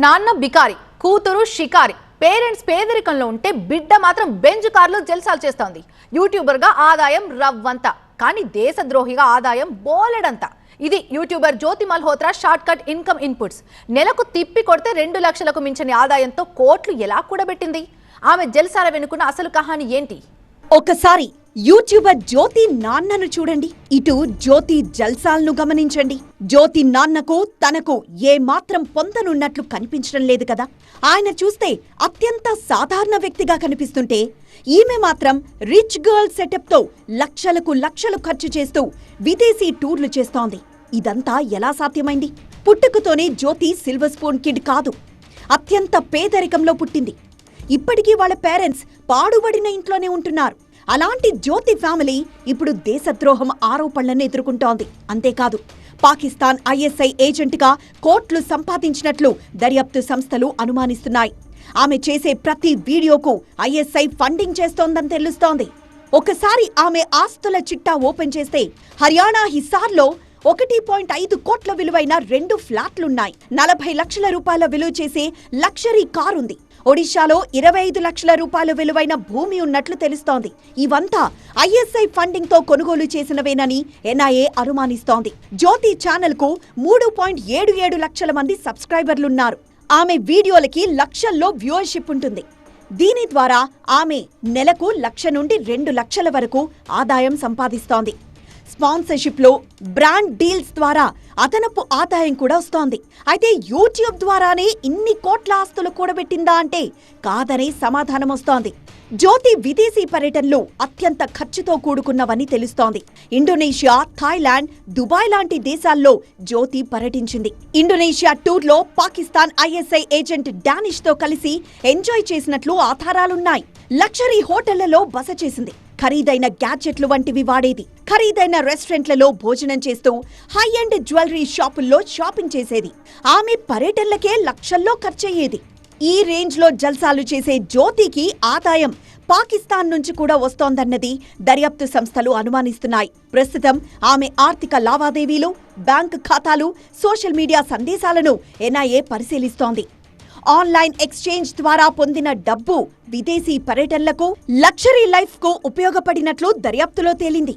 నాన్న బికారి కూతురు షికారి పేరెంట్స్ పేదరికంలో ఉంటే బిడ్డ మాత్రం బెంజ్ కార్లో జల్సాలు చేస్తోంది. యూట్యూబర్గా ఆదాయం రవ్వంత కానీ దేశద్రోహిగా ఆదాయం బోలెడంత. ఇది YouTuber Jyoti Malhotra short cut income inputs. నెలకు తిప్పి కొడితే రెండు లక్షలకు మించని ఆదాయంతో కోట్లు ఎలా కూడబెట్టింది? ఆమె జల్సాల వెనుకున్న అసలు కహాని ఏంటి? ఒకసారి యూట్యూబర్ జ్యోతి నాన్నను చూడండి. ఇటు జ్యోతి జల్సాల్ను గమనించండి. జ్యోతి నాన్నకు తనకు ఏ మాత్రం పొందనున్నట్లు కనిపించడం లేదు కదా. ఆయన చూస్తే అత్యంత సాధారణ వ్యక్తిగా కనిపిస్తుంటే ఈమె మాత్రం రిచ్ గర్ల్ సెటప్తో లక్షలకు లక్షలు ఖర్చు చేస్తూ విదేశీ టూర్లు చేస్తోంది. ఇదంతా ఎలా సాధ్యమైంది? పుట్టుకతోనే జ్యోతి సిల్వర్ స్పూన్ కిడ్ కాదు. అత్యంత పేదరికంలో పుట్టింది. ఇప్పటికీ వాళ్ళ పేరెంట్స్ పాడుబడిన ఇంట్లోనే ఉంటున్నారు. అలాంటి జ్యోతి ఫ్యామిలీ ఇప్పుడు దేశద్రోహం ఆరోపణలను ఎదుర్కొంటోంది. అంతేకాదు పాకిస్తాన్ ఐఎస్ఐ ఏజెంట్గా కోట్లు సంపాదించినట్లు దర్యాప్తు సంస్థలు అనుమానిస్తున్నాయి. ఆమె చేసే ప్రతి వీడియోకు ఐఎస్ఐ ఫండింగ్ చేస్తోందని తెలుస్తోంది. ఒకసారి ఆమె ఆస్తుల చిట్టా ఓపెన్ చేస్తే హర్యానా హిస్సార్లో ఒకటి పాయింట్ ఐదు కోట్ల విలువైన రెండు ఫ్లాట్లున్నాయి. నలభై లక్షల రూపాయల విలువ చేసే లక్షరీ కారుంది. ఒడిశాలో ఇరవై ఐదు లక్షల రూపాయల విలువైన భూమి ఉన్నట్లు తెలుస్తోంది. ఇవంతా ఐఎస్ఐ ఫండింగ్తో కొనుగోలు చేసినవేనని ఎన్ఐఏ అనుమానిస్తోంది. జ్యోతి ఛానల్కు మూడు పాయింట్ ఏడు ఏడు లక్షల మంది సబ్స్క్రైబర్లున్నారు. ఆమె వీడియోలకి లక్షల్లో వ్యూవర్షిప్ ఉంటుంది. దీని ద్వారా ఆమె నెలకు లక్ష నుండి రెండు లక్షల వరకు ఆదాయం సంపాదిస్తోంది. స్పాన్సర్షిప్లో బ్రాండ్ డీల్స్ ద్వారా అదనపు ఆదాయం కూడా వస్తోంది. అయితే యూట్యూబ్ ద్వారానే ఇన్ని కోట్ల ఆస్తులు కూడబెట్టిందా అంటే కాదనే సమాధానం వస్తోంది. జ్యోతి విదేశీ పర్యటనలు అత్యంత ఖర్చుతో కూడుకున్నవని తెలుస్తోంది. ఇండోనేషియా థాయిలాండ్ దుబాయ్ లాంటి దేశాల్లో జ్యోతి పర్యటించింది. ఇండోనేషియా టూర్లో పాకిస్తాన్ ఐఎస్ఐ ఏజెంట్ డానిష్తో కలిసి ఎంజాయ్ చేసినట్లు ఆధారాలున్నాయి. లక్షరీ హోటళ్ళలో బస చేసింది. ఖరీదైన గ్యాడ్జెట్లు వంటివి వాడేది. ఖరీదైన రెస్టారెంట్లలో భోజనం చేస్తూ హై అండ్ జ్యువెలరీ షాపుల్లో షాపింగ్ చేసేది. ఆమె పర్యటనలకే లక్షల్లో ఖర్చయ్యేది. ఈ రేంజ్లో జల్సాలు చేసే జ్యోతికి ఆదాయం పాకిస్తాన్ నుంచి కూడా వస్తోందన్నది దర్యాప్తు సంస్థలు అనుమానిస్తున్నాయి. ప్రస్తుతం ఆమె ఆర్థిక లావాదేవీలు బ్యాంక్ ఖాతాలు సోషల్ మీడియా సందేశాలను ఎన్ఐఏ పరిశీలిస్తోంది. ఆన్లైన్ ఎక్స్చేంజ్ ద్వారా పొందిన డబ్బు విదేశీ పర్యటనలకు లక్షరీ లైఫ్కు ఉపయోగపడినట్లు దర్యాప్తులో తేలింది.